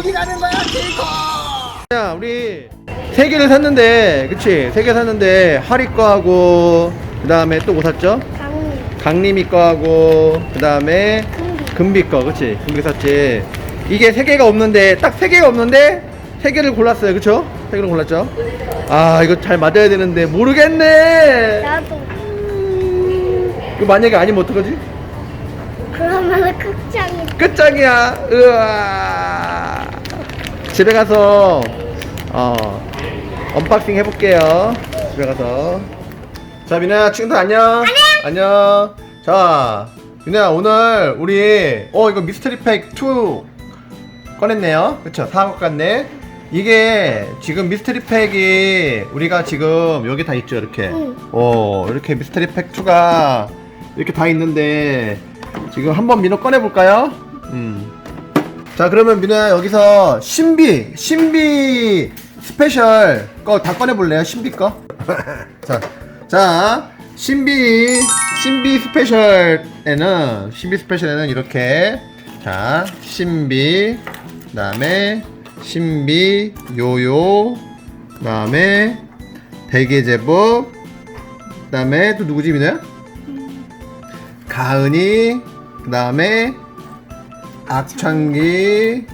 어디 가는 거야 킹콩 야 우리 세 개를 샀는데 그치 세 개 샀는데 하리 거하고 그 다음에 또 뭐 샀죠? 강림. 강림이 거하고 그 다음에 금비 거 그치 금비 샀지 이게 세 개가 없는데 딱 세 개가 없는데 세 개를 골랐어요 그쵸? 세 개를 골랐죠? 아 이거 잘 맞아야 되는데 모르겠네 나도. 이거 만약에 아니면 어떡하지? 그러면은 극장이. 끝장이야 으아 집에 가서 어 언박싱 해볼게요. 집에 가서. 자 민아야 친구들 안녕. 안녕. 자 민아야 오늘 우리 어 이거 미스터리 팩 2 꺼냈네요. 그쵸? 사한 것 같네. 이게 지금 미스터리 팩이 우리가 지금 여기 다 있죠 이렇게. 응. 어 이렇게 미스터리 팩 2가 이렇게 다 있는데 지금 한번 민호 꺼내볼까요? 음. 자 그러면 민호야 여기서 신비 신비 스페셜 거 다 꺼내볼래요 신비 거? 자, 자 신비 신비 스페셜에는 신비 스페셜에는 이렇게 자 신비 그다음에 신비 요요 그다음에 베개 제법 그다음에 또 누구지 민호야? 가은이 그다음에 악창기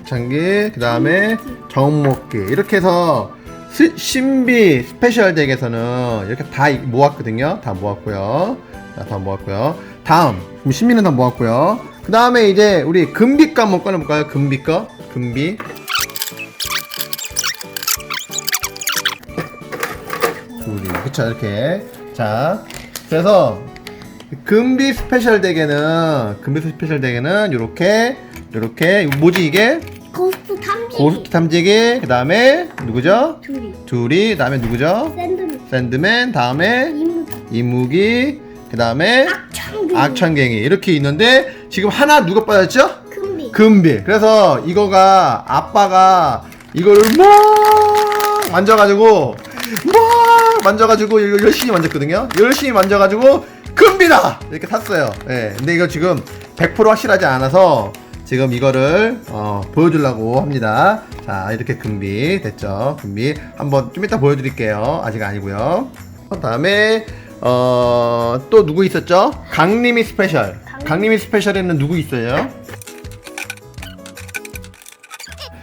악창기 그 다음에 정목기. 이렇게 해서 스- 신비 스페셜 덱에서는 이렇게 다 이- 모았거든요. 다 모았고요. 자, 다 모았고요. 다음. 그럼 신비는 다 모았고요. 그 다음에 이제 우리 금비 거 한번 꺼내볼까요? 금비 거? 금비. 둘이 그쵸 이렇게. 자 그래서 금비 스페셜 덱에는 금비 스페셜 덱에는 요렇게 요렇게 뭐지 이게 고스트 탐지. 고스트 탐지기 그 다음에 누구죠 둘이. 둘이 그 다음에 누구죠 샌드맨. 샌드맨 다음에 이무. 이무기 그 다음에 악창. 악창갱이 이렇게 있는데 지금 하나 누가 빠졌죠 금비. 금비. 그래서 이거가 아빠가 이거를 막 만져가지고 막 만져가지고 열심히 만졌거든요. 열심히 만져가지고 금비다 이렇게 샀어요. 예. 근데 이거 지금 100% 확실하지 않아서 지금 이거를 어, 보여주려고 합니다. 자 이렇게 금비 됐죠. 금비 한번 좀 이따 보여드릴게요. 아직 아니고요. 다음에 어, 또 누구 있었죠? 강림이 스페셜. 강림이 스페셜에는 누구 있어요?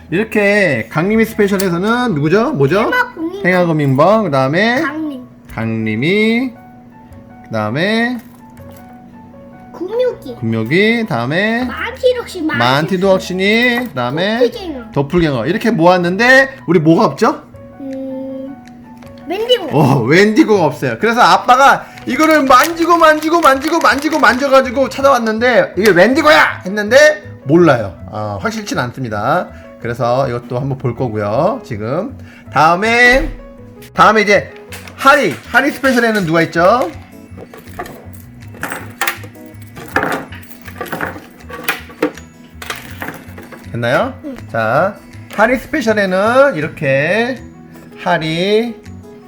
이렇게 강림이 스페셜에서는 누구죠? 뭐죠? 행화공인. 행하거민번 그 다음에 강림. 강림이 그 다음에 구묘기. 금욕이 다음에 마티. 만티도 혁신이 그 다음에 도플갱어. 도플갱어 이렇게 모았는데 우리 뭐가 없죠? 음. 웬디고. 어 웬디고가 없어요 그래서 아빠가 이거를 만지고 만지고 만지고 만지고 만져가지고 찾아왔는데 이게 웬디고야 했는데 몰라요 어, 확실치는 않습니다 그래서 이것도 한번 볼 거고요 지금 다음에 다음에 이제 하리 하리 스페셜에는 누가 있죠? 됐나요? 자 하리 스페셜에는 이렇게 하리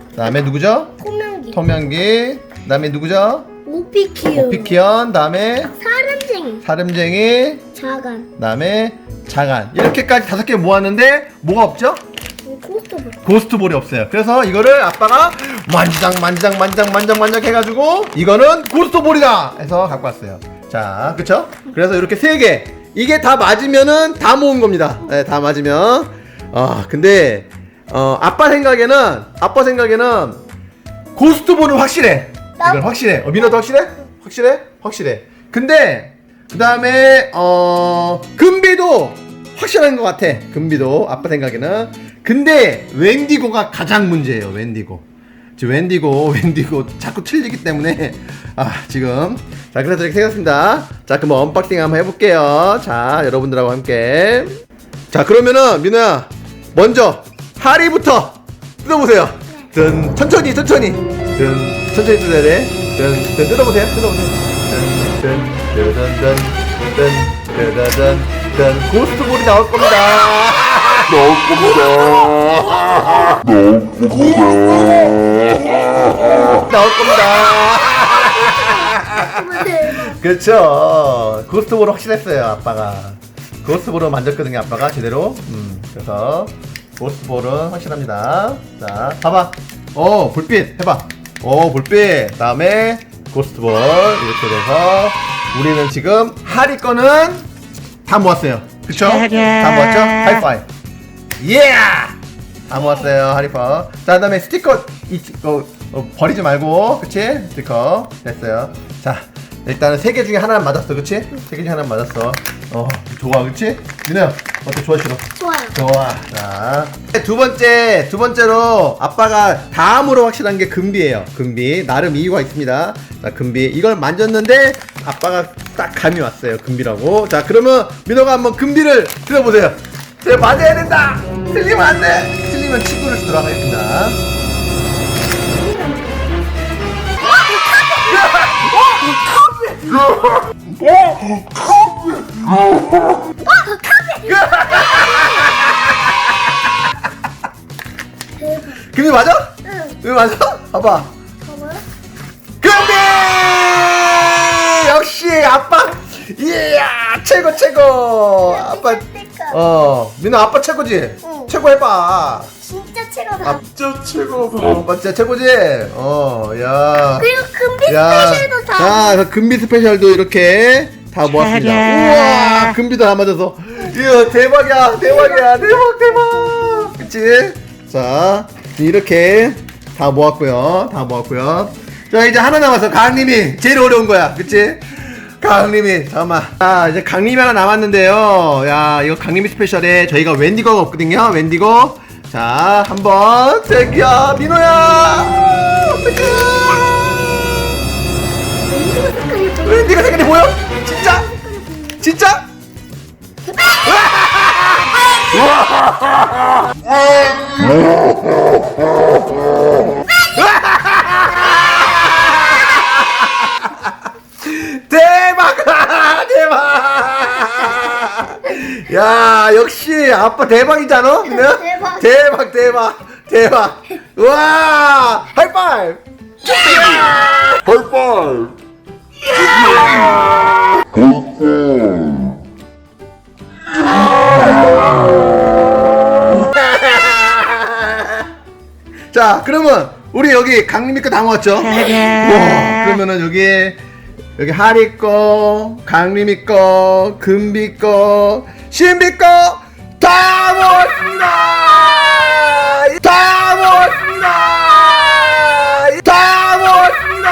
그다음에 누구죠? 코명기. 토명기 그다음에 누구죠? 오피키오. 오피키언 그다음에 사람쟁이. 사름쟁이 자간. 그다음에 자간 이렇게까지 다섯 개 모았는데 뭐가 없죠? 고스트볼. 고스트볼이 없어요. 그래서 이거를 아빠가 만지작 만지작 만지작 만지작 만지작 해가지고 이거는 고스트볼이다 해서 갖고 왔어요. 자, 그쵸? 그래서 이렇게 세 개. 이게 다 맞으면은 다 모은 겁니다. 네, 다 맞으면. 아, 근데 어, 아빠 생각에는 아빠 생각에는 고스트볼은 확실해. 이건 확실해. 어, 민호도 확실해? 확실해? 확실해. 근데 그 다음에 어 금비도 확실한 것 같아. 금비도 아빠 생각에는. 근데 웬디고가 가장 문제예요. 웬디고. 지금 웬디고 웬디고 자꾸 틀리기 때문에 아 지금 자 그래서 이렇게 생겼습니다. 자 그럼 언박싱 한번 해볼게요. 자 여러분들하고 함께 자 그러면은 민호야 먼저 하리부터 뜯어보세요. 든 천천히 천천히 든 천천히 뜯어야 돼. 든, 든 뜯어보세요. 뜯어보세요. 든든든든든든든 고스트볼이 나올 겁니다. 나올 겁니다. 나올 겁니다. 나올 겁니다. 그렇죠. 고스트볼은 확실했어요, 아빠가. 고스트볼은 만졌거든요, 아빠가 제대로. 음, 그래서 고스트볼은 확실합니다. 자, 봐봐. 어, 불빛 해봐. 어, 불빛. 다음에 고스트볼 이렇게 돼서 우리는 지금 하리 거는 다 모았어요. 그쵸? 다 모았죠? 하이파이. 예! 다 모았어요, 하리퍼. 자, 그 다음에 스티커, 이, 어, 어, 버리지 말고, 그치? 스티커. 됐어요. 자, 일단은 세 개 중에 하나는 맞았어, 그치? 세 개 중에 하나는 맞았어. 어, 좋아, 그치? 민호야, 어때? 좋아, 싫어? 좋아요. 좋아. 자, 두 번째, 두 번째로 아빠가 다음으로 확실한 게 금비예요. 금비. 나름 이유가 있습니다. 자, 금비. 이걸 만졌는데 아빠가 딱 감이 왔어요. 금비라고. 자, 그러면 민호가 한번 금비를 들어보세요. 제가 맞아야 된다. 틀리면 안 돼. 틀리면 친구를. 대박. 금비 맞아? 응. 금비 맞아? 봐봐. 봐봐요. 금비! 역시 아빠. 이야 최고 최고. 아빠. 어 민호 아빠 최고지. 응. 최고 해봐. 진짜 최고다. 아, 진짜 최고다. 아빠 진짜 최고지. 어 야. 그리고 금비 야. 스페셜도 다. 자, 그 금비 스페셜도 이렇게 다 모았습니다. 우와, 금비도 다 맞아서. 이야, 대박이야, 대박이야, 대박, 대박. 그치? 자, 이렇게 다 모았고요. 다 모았고요. 자, 이제 하나 남았어. 강님이 제일 어려운 거야. 그치? 강님이 잠깐만. 아, 이제 강님이 하나 남았는데요. 야, 이거 강님이 스페셜에 저희가 웬디거가 없거든요. 웬디거. 자, 한번 대기야, 민호야. 웬디가 색깔이 보여. 색깔이? 진짜? 진짜? 야 역시 아빠 대박이잖아? 네? 대박. 대박 대박 대박 와 하이파이브 하이파이브 자, 그러면 우리 여기 강림이 거다 모았죠? 와, 그러면은 여기 여기 하리 거, 강림이 거, 금비 거, 신비 거다 모았습니다. 다 모았습니다. 다 모았습니다.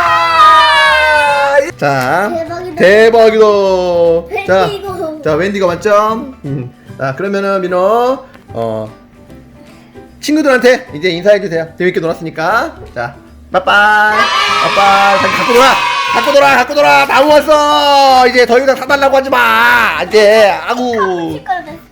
자, 대박이다. 자, 웬디고. 자, 웬디가 맞죠? 음. 자, 그러면은 민호 어 친구들한테 이제 인사해 주세요. 재밌게 놀았으니까. 자, 빠빠이. 빠빠이. 자기 갖고 놀아. 갖고 놀아. 갖고 놀아. 다 모았어. 이제 더 이상 사달라고 하지 마. 이제 아구.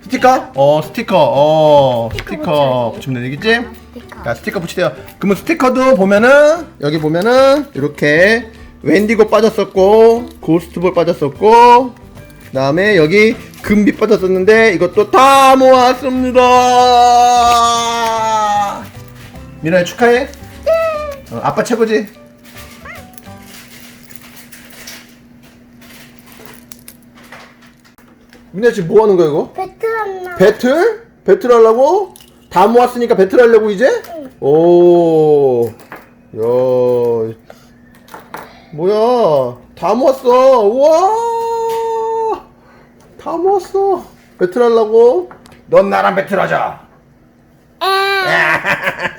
스티커? 어, 스티커. 어, 스티커. 붙이면 되겠지? 스티커. 자, 스티커 붙이세요. 그러면 스티커도 보면은 여기 보면은 이렇게 웬디고 빠졌었고 고스트볼 빠졌었고 그다음에 여기 금비 빠졌었는데 이것도 다 모았습니다. 미나야 축하해. 어, 아빠 최고지. 미나 지금 뭐 하는 거야 이거? 베트남. 배틀? 배틀 하려고? 다 모았으니까 배틀 하려고 이제? 오, 야, 뭐야? 다 모았어. 우와, 다 모았어. 배틀 하려고? 넌 나랑 배틀 하자.